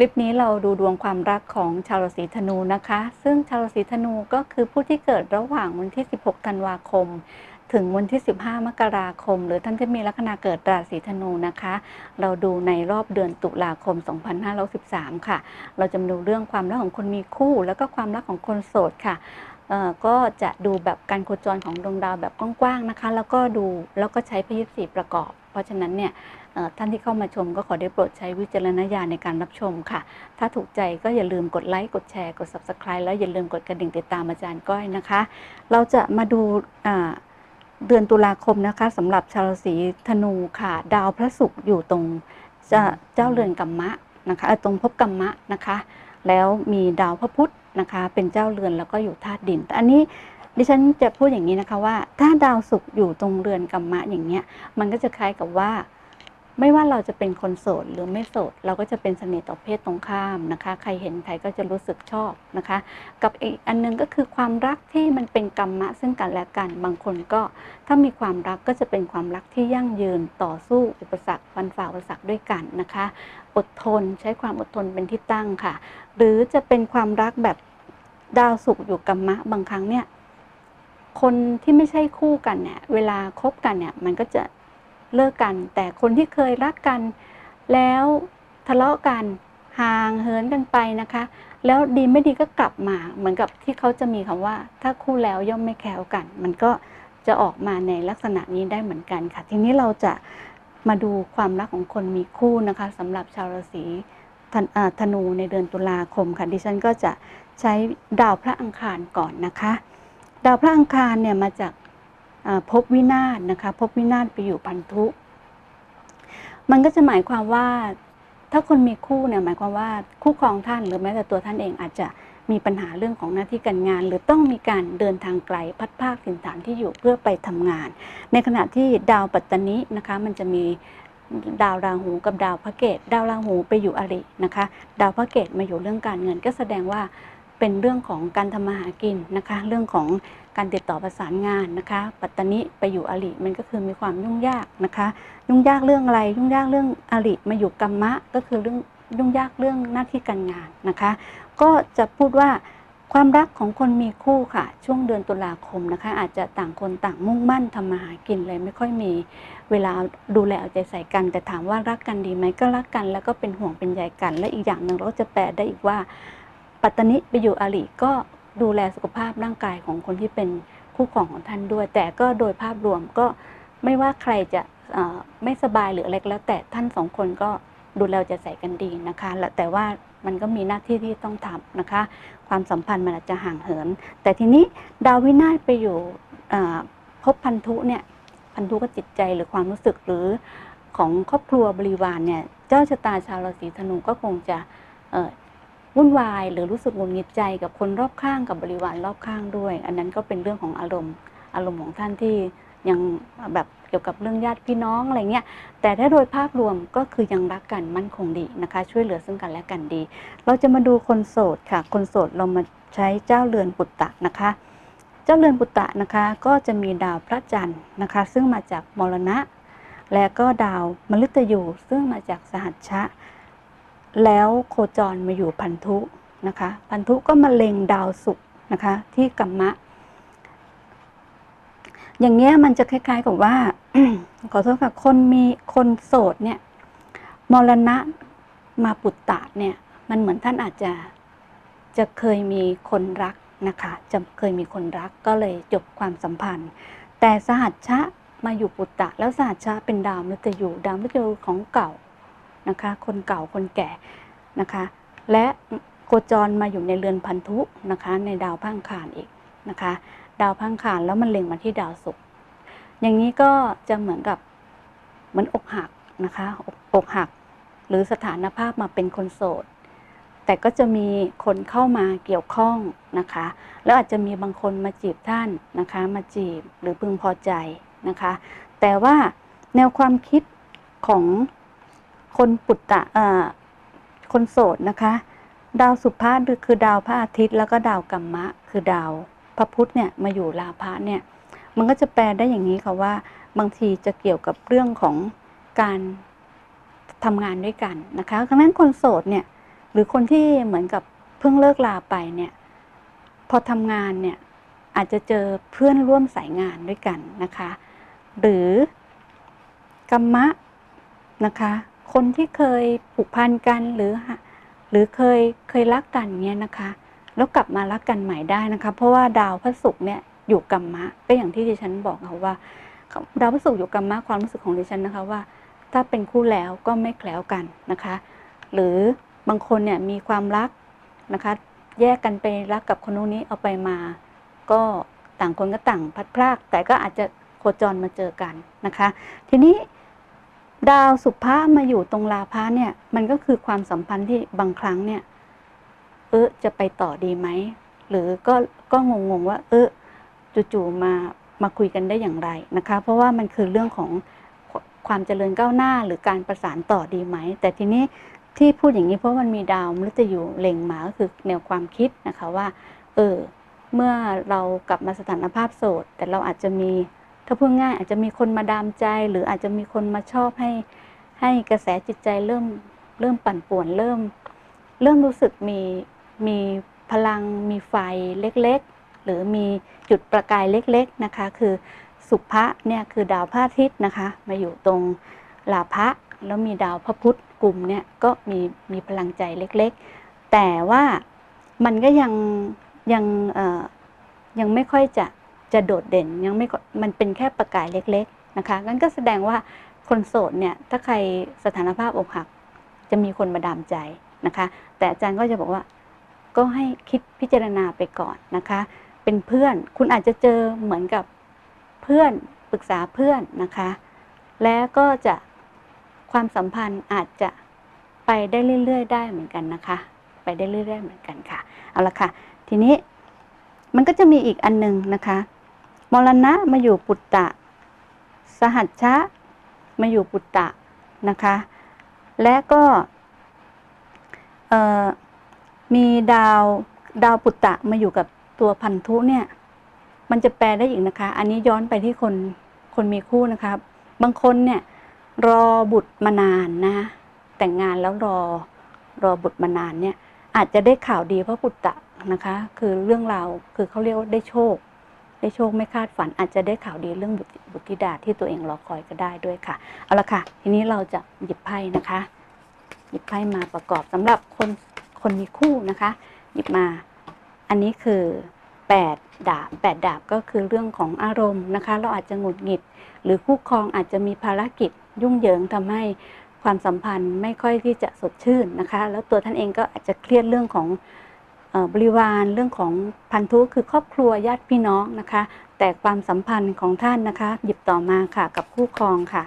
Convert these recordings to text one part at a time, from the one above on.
ลิปนี้เราดูดวงความรักของชาวราศีธนูนะคะ ซึ่งชาวราศีธนูก็คือผู้ที่เกิดระหว่างวันที่ 16 ธันวาคม ถึงวันที่ 15 มกราคม หรือท่านที่มีลัคนาเกิดราศีธนูนะคะ เราดูในรอบเดือนตุลาคม 2513 ค่ะ เราจะมาดูเรื่องความรักของคนมีคู่ แล้วก็ความรักของคนโสดค่ะ ก็จะดูแบบการโคจรของดวงดาวแบบกว้างๆนะคะ แล้วก็ดูแล้วก็ใช้พยิบสีประกอบ เพราะฉะนั้นเนี่ยท่านที่เข้ามาชมก็ขอได้โปรดใช้วิจารณญาณในการรับชมค่ะ ถ้าถูกใจก็อย่าลืมกดไลค์กดแชร์กด Subscribe แล้วอย่าลืมกดกระดิ่งติดตามอาจารย์ก้อยนะคะ เราจะมาดูเดือนตุลาคมนะคะสำหรับชาวราศีธนูค่ะ ดาวพระศุกร์อยู่ตรงเจ้าเรือนกัมมะนะคะตรงภพกัมมะนะคะ แล้วมีดาวพระพุธ นะคะ เป็นเจ้าเรือนแล้วก็อยู่ธาตุดิน แต่อันนี้ดิฉันจะพูดอย่างนี้นะคะว่า ถ้าดาวศุกร์อยู่ตรงเรือนกัมมะอย่างเงี้ย มันก็จะคล้ายกับว่า ไม่ว่าเราจะเป็นคนโสดหรือไม่โสด เราก็จะเป็นเสน่ห์ต่อเพศตรงข้ามนะคะ ใครเห็นใครก็จะรู้สึกชอบนะคะ กับอีกอันนึงก็คือความรักที่มันเป็นกรรมะซึ่งกันและกัน บางคนก็ถ้ามีความรักก็จะเป็นความรักที่ยั่งยืนต่อสู้อุปสรรคฟันฝ่าอุปสรรคด้วยกันนะคะ อดทนใช้ความอดทนเป็นที่ตั้งค่ะ หรือจะเป็นความรักแบบดาวสุขอยู่กรรมะบางครั้งเนี่ยคนที่ไม่ใช่คู่กันเนี่ยเวลาคบกันเนี่ยมันก็จะ เลิกกัน แต่คนที่เคยรักกัน แล้วทะเลาะกันห่างเหินกันไปนะคะ แล้วดีไม่ดีก็กลับมา เหมือนกับที่เขาจะมีคำว่า ถ้าคู่แล้วย่อมไม่แคล้วกัน มันก็จะออกมาในลักษณะนี้ได้เหมือนกันค่ะ ทีนี้เราจะมาดูความรักของคนมีคู่นะคะสำหรับชาวราศีธนูในเดือนตุลาคมค่ะดิฉันก็จะใช้ดาวพระอังคารก่อนนะคะ ดาวพระอังคารเนี่ยมาจาก อ่าภพวินาศนะคะภพวินาศไปอยู่พันธุ มันก็จะหมายความว่า ถ้าคนมีคู่เนี่ยหมายความว่าคู่ครองท่านหรือแม้แต่ตัวท่านเองอาจจะมีปัญหาเรื่องของหน้าที่การงาน หรือต้องมีการเดินทางไกลพัดภาคถิ่นฐานที่อยู่เพื่อไปทำงาน ในขณะที่ดาวปัตตานินะคะมันจะมีดาวราหูกับดาวพระเกตดาวราหูไปอยู่อรินะคะ ดาวพระเกตมาอยู่เรื่องการเงิน ก็แสดงว่าเป็นเรื่องของการทำมาหากินนะคะ เรื่องของ การติดต่อประสานงานนะคะ ปัตตานิไปอยู่อริมันก็คือมีความยุ่งยากนะคะ ยุ่งยากเรื่องอะไรยุ่งยากเรื่องอริมาอยู่กรรมะ ก็คือเรื่องยุ่งยากเรื่องหน้าที่การงานนะคะ ก็จะพูดว่าความรักของคนมีคู่ค่ะ ช่วงเดือนตุลาคมนะคะ อาจจะต่างคนต่างมุ่งมั่นทำมาหากินเลยไม่ค่อยมีเวลาดูแลเอาใจใส่กัน แต่ถามว่ารักกันดีไหมก็รักกัน แล้วก็เป็นห่วงเป็นใยกัน และอีกอย่างหนึ่งเราจะแปลได้อีกว่า ปัตตานิไปอยู่อริก็ ดูแลสุขภาพร่างกายของคนที่เป็นคู่ครองของท่านด้วย แต่ก็โดยภาพรวมก็ไม่ว่าใครจะไม่สบายหรืออะไรก็แล้วแต่ท่านสองคนก็ดูแลใจใส่กันดีนะคะและแต่ว่ามันก็มีหน้าที่ที่ต้องทำนะคะ ความสัมพันธ์มันอาจจะห่างเหิน แต่ทีนี้ดาววินาศไปอยู่อ่าภพพันธุเนี่ยพันธุก็จิตใจหรือความรู้สึกหรือของครอบครัวบริวารเนี่ยเจ้าชะตาชาวราศีธนูก็คงจะ วุ่นวาย หรือรู้สึกหงุดหงิดใจกับคนรอบข้างกับบริวารรอบข้างด้วย อันนั้นก็เป็นเรื่องของอารมณ์ อารมณ์ของท่านที่ยังแบบเกี่ยวกับเรื่องญาติพี่น้องอะไรเงี้ย แต่ถ้าโดยภาพรวมก็คือยังรักกันมั่นคงดีนะคะ ช่วยเหลือซึ่งกันและกันดี เราจะมาดูคนโสดค่ะ คนโสดเรามาใช้เจ้าเรือนปุตตะนะคะ เจ้าเรือนปุตตะนะคะก็จะมีดาวพระจันทร์นะคะ ซึ่งมาจากมรณะ และก็ดาวมฤตยูซึ่งมาจากสหัชชะ แล้วโคจรมาอยู่พันธุนะคะ พันธุก็มาเล็งดาวศุกร์นะคะ ที่กัมมะ อย่างเงี้ยมันจะคล้ายๆกับว่าขอโทษค่ะคนมีคนโสดเนี่ยมรณะมาปุตตะเนี่ย มันเหมือนท่านอาจจะจะเคยมีคนรักนะคะจะเคยมีคนรักก็เลยจบความสัมพันธ์ แต่สหัชชะมาอยู่ปุตตะ แล้วสหัชชะเป็นดาวมฤตยูดาวมฤตยูของเก่า นะคะ คนเก่าคนแก่นะคะ และโคจรมาอยู่ในเรือนพันธุนะคะ ในดาวพังคารอีกนะคะ ดาวพังคารแล้วมันเล็งมาที่ดาวศุกร์อย่างนี้ก็จะเหมือนกับเหมือนอกหักนะคะออกหัก หรือสถานภาพมาเป็นคนโสด แต่ก็จะมีคนเข้ามาเกี่ยวข้องนะคะ แล้วอาจจะมีบางคนมาจีบท่านนะคะ มาจีบหรือพึงพอใจนะคะ แต่ว่าแนวความคิดของ คนปุตตะคนโสดนะคะ ดาวสุภาพคือดาวพระอาทิตย์ แล้วก็ดาวกัมมะ คือดาวพระพุธเนี่ยมาอยู่ลาภะเนี่ยมันก็จะแปลได้อย่างนี้ค่ะว่า บางทีจะเกี่ยวกับเรื่องของการทำงานด้วยกันนะคะดังนั้นคนโสดเนี่ยหรือคนที่เหมือนกับเพิ่งเลิกลาไปเนี่ยพอทำงานเนี่ยอาจจะเจอเพื่อนร่วมสายงานด้วยกันนะคะ หรือกรรมะนะคะ คนที่เคยผูกพันกันหรือหาหรือเคยเคยรักกันเนี่ยนะคะ แล้วกลับมารักกันใหม่ได้นะคะ เพราะว่าดาวพระศุกร์เนี่ยอยู่กรรมะก็อย่างที่ดิฉันบอกค่ะว่า ดาวพฤหัสอยู่กรรมะความรู้สึกของดิฉันนะคะว่า ถ้าเป็นคู่แล้วก็ไม่แคล้วกันนะคะ หรือบางคนเนี่ยมีความรักนะคะ แยกกันไปรักกับคนนู้นนี้เอาไปมา ก็ต่างคนก็ต่างพัดพราก แต่ก็อาจจะโคจรมาเจอกันนะคะ ทีนี้ ดาวสุภามาอยู่ตรงลาพะเนี่ย มันก็คือความสัมพันธ์ที่บางครั้งเนี่ย เออจะไปต่อดีไหม หรือก็ก็งงๆว่า เออจู่ๆมามาคุยกันได้อย่างไรนะคะ เพราะว่ามันคือเรื่องของความเจริญก้าวหน้าหรือการประสานต่อดีไหม แต่ทีนี้ที่พูดอย่างนี้เพราะมันมีดาวมฤตยูเล็งมาก็คือแนวความคิดนะคะว่า เออเมื่อเรากลับมาสถานภาพโสด แต่เราอาจจะมี ถ้าพูดง่ายอาจจะมีคนมาดามใจ หรืออาจจะมีคนมาชอบให้ให้กระแสจิตใจเริ่มเริ่มปั่นป่วนเริ่ม เริ่มรู้สึกมีมีพลังมีไฟเล็กๆ หรือมีจุดประกายเล็กๆนะคะ คือสุภะเนี่ยคือดาวพระอาทิตย์นะคะ มาอยู่ตรงลาภะแล้วมีดาวพระพุธกลุ่มเนี่ยก็มีมีพลังใจเล็กๆ แต่ว่ามันก็ยังยังเอ่อยังไม่ค่อยจะ จะโดดเด่นยังไม่มันเป็นแค่ประกายเล็กๆนะคะงั้นก็แสดงว่าคนโสดเนี่ยถ้าใครสถานภาพอกหัก จะมีคนมาดามใจนะคะ แต่อาจารย์ก็จะบอกว่าก็ให้คิดพิจารณาไปก่อนนะคะ เป็นเพื่อนคุณอาจจะเจอเหมือนกับเพื่อนปรึกษาเพื่อนนะคะ แล้วก็จะความสัมพันธ์อาจจะไปได้เรื่อย ๆ ได้เหมือนกันนะคะ ไปได้เรื่อย ๆ เหมือนกันค่ะ เอาละค่ะ ทีนี้มันก็จะมีอีกอันหนึงนะคะ มรณะมาอยู่ปุตตะ สหัชชะมาอยู่ปุตตะนะคะ และก็มีดาวดาวปุตตะมาอยู่กับตัวพันธุเนี่ย มันจะแปลได้อีกนะคะ อันนี้ย้อนไปที่คนคนมีคู่นะคะบางคนเนี่ยรอบุตรมานานนะแต่งงานแล้วรอรอบุตรมานานเนี่ยอาจจะได้ข่าวดีเพราะปุตตะนะคะ คือเรื่องราวคือเขาเรียกว่าได้โชค ได้โชคไม่คาดฝันอาจจะได้ข่าวดีเรื่องบุตรบุตรธิดาที่ตัวเองรอคอยก็ได้ด้วยค่ะ เอาละค่ะ ทีนี้เราจะหยิบไพ่นะคะ หยิบไพ่มาประกอบสำหรับคนคนมีคู่นะคะ หยิบมาอันนี้คือ8ดาบ8ดาบก็คือเรื่องของอารมณ์นะคะ เราอาจจะหงุดหงิด หรือคู่ครองอาจจะมีภารกิจยุ่งเหยิงทำให้ความสัมพันธ์ไม่ค่อยที่จะสดชื่นนะคะ แล้วตัวท่านเองก็อาจจะเครียดเรื่องของ บริวารเรื่องของพันธุคือครอบครัวญาติพี่น้องนะคะ แต่ความสัมพันธ์ของท่านนะคะ หยิบต่อมาค่ะกับคู่ครองค่ะ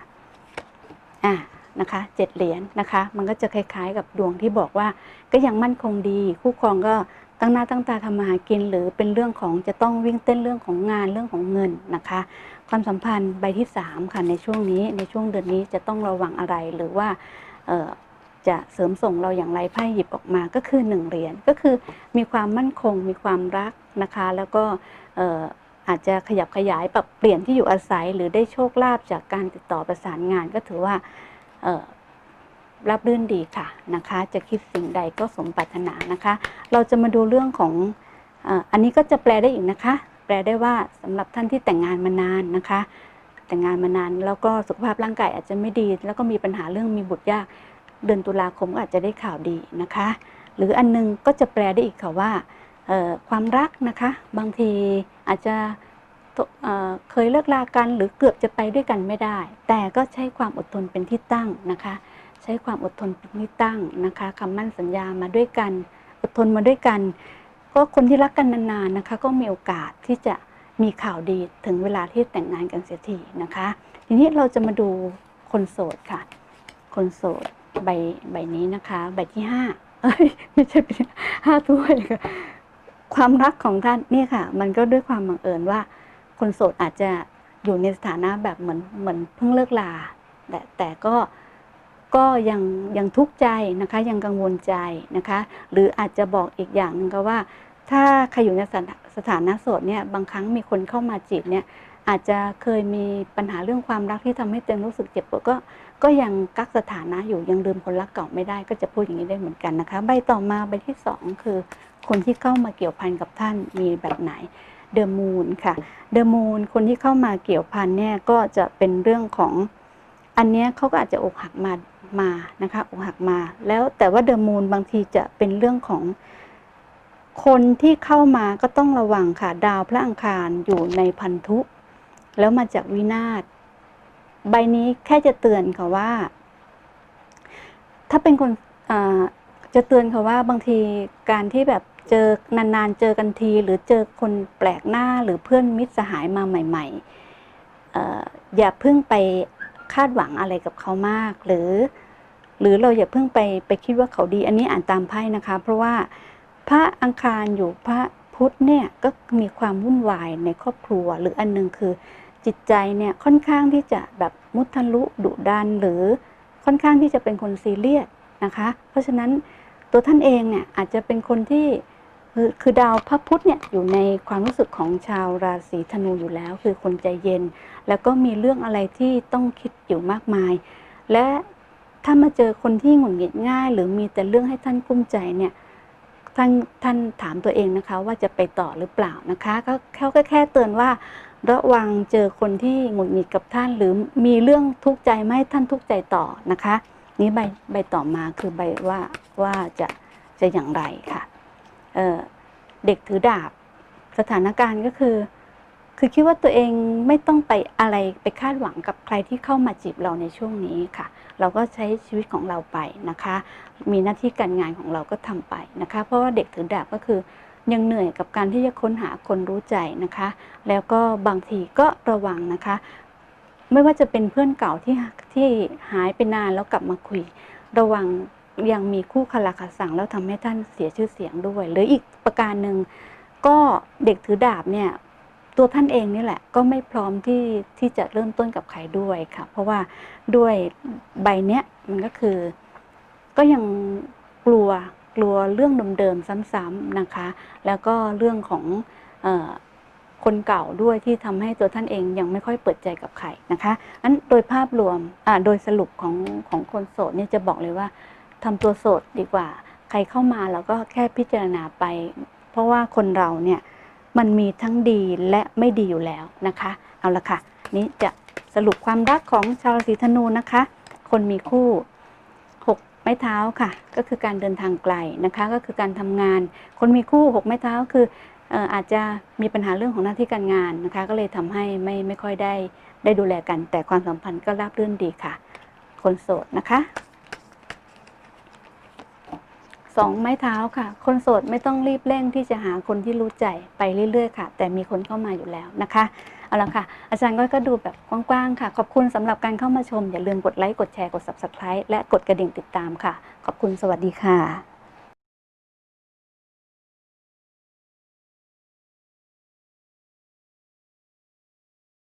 อ่านะคะเจ็ดเหรียญนะคะ มันก็จะคล้ายๆกับดวงที่บอกว่า ก็ยังมั่นคงดี คู่ครองก็ตั้งหน้าตั้งตาทำมาหากิน หรือเป็นเรื่องของจะต้องวิ่งเต้นเรื่องของงานเรื่องของเงินนะคะ ความสัมพันธ์ใบที่3ค่ะในช่วงนี้ในช่วงเดือนนี้จะต้องระวังอะไรหรือว่า จะเสริมส่งเราอย่างไรไพ่หยิบออกมาก็คือ1เหรียญก็คือมีความมั่นคง มีความรักนะคะ แล้วก็อาจจะขยับขยายปรับเปลี่ยนที่อยู่อาศัย หรือได้โชคลาภจากการติดต่อประสานงาน ก็ถือว่าออรับรื่นดีค่ะนะคะ จะคิดสิ่งใดก็สมปรารถนานะคะ เราจะมาดูเรื่องของอ,อ,อันนี้ก็จะแปลได้อีกนะคะ แปลได้ว่าสำหรับท่านที่แต่งงานมานานนะคะ แต่งงานมานานแล้วก็สุขภาพร่างกายอาจจะไม่ดี แล้วก็มีปัญหาเรื่องมีบุตรยาก เดือนตุลาคมก็อาจจะได้ข่าวดีนะคะ หรืออันนึงก็จะแปลได้อีกค่ะว่าความรักนะคะ บางทีอาจจะเเคยเลิกลากันหรือเกือบจะไปด้วยกันไม่ได้ แต่ก็ใช้ความอดทนเป็นที่ตั้งนะคะ ใช้ความอดทนเป็นที่ตั้งนะคะคำมั่นสัญญามาด้วยกัน อดทนมาด้วยกัน ก็คนที่รักกันนานๆนะคะ ก็มีโอกาสที่จะมีข่าวดีถึงเวลาที่แต่งงานกันเสียทีนะคะ ทีนี้เราจะมาดูคนโสดค่ะ คนโสด ใบใบนี้นะคะ ใบที่ห้าเอ้ยไม่ใช่ห้าถ้วยค่ะความรักของท่านนี่ค่ะ มันก็ด้วยความบังเอิญว่า คนโสดอาจจะอยู่ในสถานะแบบเหมือนเหมือนเพิ่งเลิกลา แต่แต่ก็ก็ยังยังทุกข์ใจนะคะ ยังกังวลใจนะคะ หรืออาจจะบอกอีกอย่างหนึงก็ว่า ถ้าใครอยู่ในสถานะโสดเนี่ยบางครั้งมีคนเข้ามาจีบเนี่ย อาจจะเคยมีปัญหาเรื่องความรักที่ทำให้ตัวเองรู้สึกเจ็บปวดก็ก็ยังกักสถานะอยู่ยังลืมคนรักเก่าไม่ได้ ก็จะพูดอย่างนี้ได้เหมือนกันนะคะ ใบต่อมาใบที่สองคือ คนที่เข้ามาเกี่ยวพันกับท่านมีแบบไหนเดอะมูนค่ะเดอะมูนคนที่เข้ามาเกี่ยวพันเนี่ยก็จะเป็นเรื่องของอันเนี้ยเขาก็อาจจะอกหักมามานะคะอกหักมา แล้วแต่ว่าเดอะมูนบางทีจะเป็นเรื่องของคนที่เข้ามาก็ต้องระวังค่ะ ดาวพระอังคารอยู่ในพันธุ แล้วมาจากวินาศใบนี้แค่จะเตือนค่ะว่า ถ้าเป็นคนจะเตือนค่ะว่าบางทีการที่แบบเจอนานๆเจอกันที หรือเจอคนแปลกหน้าหรือเพื่อนมิตรสหายมาใหม่ๆออย่าเพิ่งไปคาดหวังอะไรกับเขามาก หรือ หรือเราอย่าเพิ่งไปไปคิดว่าเขาดี อันนี้อ่านตามไพ่นะคะ เพราะว่าพระอังคารอยู่พระพุธเนี่ยก็มีความวุ่นวายในครอบครัว หรืออันหนึงคือ จิตใจเนี่ยค่อนข้างที่จะแบบมุทะลุดุดันหรือค่อนข้างที่จะเป็นคนซีเรียสนะคะ เพราะฉะนั้นตัวท่านเองเนี่ยอาจจะเป็นคนที่คือคือดาวพระพุธเนี่ยอยู่ในความรู้สึกของชาวราศีธนูอยู่แล้ว คือคนใจเย็น แล้วก็มีเรื่องอะไรที่ต้องคิดอยู่มากมาย และถ้ามาเจอคนที่หงุดหงิดง่าย หรือมีแต่เรื่องให้ท่านกุ้มใจเนี่ยท่านท่านถามตัวเองนะคะว่าจะไปต่อหรือเปล่านะคะ ก็เขาแค่เตือนว่า ระวังเจอคนที่หงุดหงิดกับท่านหรือมีเรื่องทุกข์ใจไม่ให้ท่านทุกข์ใจต่อนะคะ นี้ใบใบต่อมาคือใบว่าว่าจะจะอย่างไรค่ะเเด็กถือดาบ สถานการณ์ก็คือ คือคิดว่าตัวเองไม่ต้องไปอะไรไปคาดหวังกับใครที่เข้ามาจีบเราในช่วงนี้ค่ะ เราก็ใช้ชีวิตของเราไปนะคะ มีหน้าที่การงานของเราก็ทำไปนะคะ เพราะว่าเด็กถือดาบก็คือ ยังเหนื่อยกับการที่จะค้นหาคนรู้ใจนะคะ แล้วก็บางทีก็ระวังนะคะ ไม่ว่าจะเป็นเพื่อนเก่าที่ที่หายไปนานแล้วกลับมาคุย ระวังยังมีคู่คาราคาสั่งแล้วทำให้ท่านเสียชื่อเสียงด้วย หรืออีกประการหนึ่งก็เด็กถือดาบเนี่ยตัวท่านเองนี่แหละก็ไม่พร้อมที่ที่จะเริ่มต้นกับใครด้วยค่ะ เพราะว่าด้วยใบเนี้ยมันก็คือ ก็ยังกลัว กลัวเรื่องเดิมๆซ้ำๆนะคะ แล้วก็เรื่องของออคนเก่าด้วยที่ทำให้ตัวท่านเองยังไม่ค่อยเปิดใจกับใครนะคะอันโดยภาพรวมโดยสรุปของของคนโสดเนี่ยจะบอกเลยว่าทำตัวโสดดีกว่า ใครเข้ามาเราก็แค่พิจารณาไป เพราะว่าคนเราเนี่ยมันมีทั้งดีและไม่ดีอยู่แล้วนะคะ เอาละค่ะ นี่จะสรุปความรักของชาวราศีธนูนะคะ คนมีคู่ ไม้เท้าค่ะ ก็คือการเดินทางไกลนะคะ ก็คือการทำงาน คนมีคู่หกไม้เท้าคือเอ่ออาจจะมีปัญหาเรื่องของหน้าที่การงานนะคะ ก็เลยทำให้ไม่ไม่ค่อยได้ได้ดูแลกัน แต่ความสัมพันธ์ก็ราบรื่นดีค่ะ คนโสดนะคะสองไม้เท้าค่ะ คนโสดไม่ต้องรีบเร่งที่จะหาคนที่รู้ใจไปเรื่อยๆ ค่ะ แต่มีคนเข้ามาอยู่แล้วนะคะ เอาละค่ะ อาจารย์ก็ก็ดูแบบกว้างๆค่ะ ขอบคุณสำหรับการเข้ามาชม อย่าลืมกดไลค์ กดแชร์ กด subscribe และกดกระดิ่งติดตามค่ะ ขอบคุณสวัสดีค่ะ